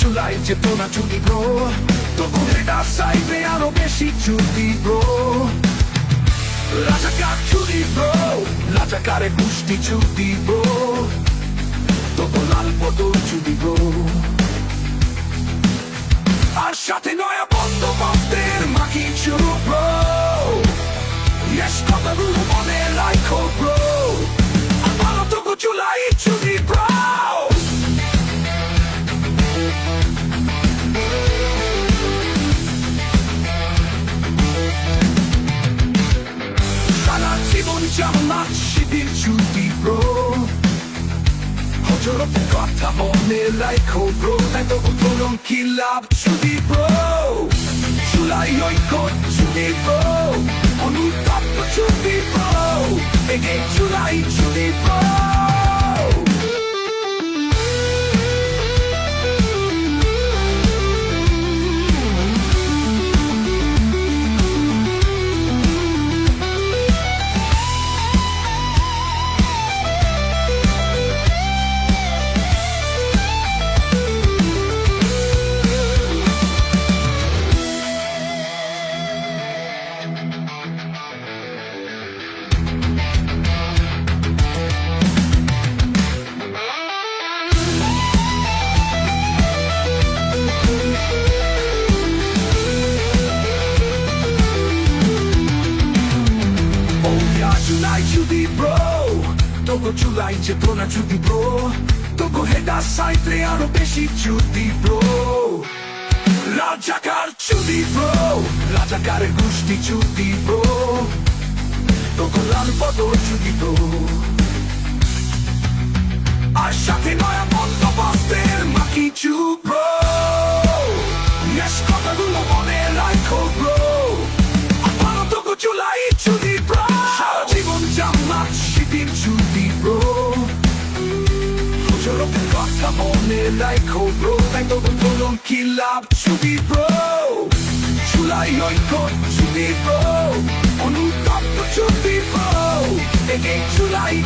চুদি যেত না চুলাই চুদি ব্রো তোগো হেডা সাইডে আরও বেশি চুদি ব্রো। রাজাকার চুদি ব্রো? রাজাকারে গোষ্ঠী চুদি ব্রো? তবু লাল বদল চুদি ব্রো। আর সাথে নয়া বন্দোবস্তের মাখি Churu powiedziała na siebie pro Chodzioro pogata, one lajko bro Tak do utworonki lab ciubi bro Ciula i ojko bro On utapto ciubi bro Ege ciula i ciubi bro yeah, July Judy bro Togo July চেতনা চুদি bro তোগো হেডা সাইডে আরও বেশি চুদি bro রাজাকার চুদি bro রাজাকার গোষ্ঠী চুদি bro তোকে লাল বদল চুদি bro আর চুদি bro জোরকে কথা মনে রাখো ব্রো তাই তো বলুন কি লাভ চুদি ব্রো চুলাই ঐক্য চুদি ব্রো অনুতাপ্ত চুদি ব্রো এগে চুলাই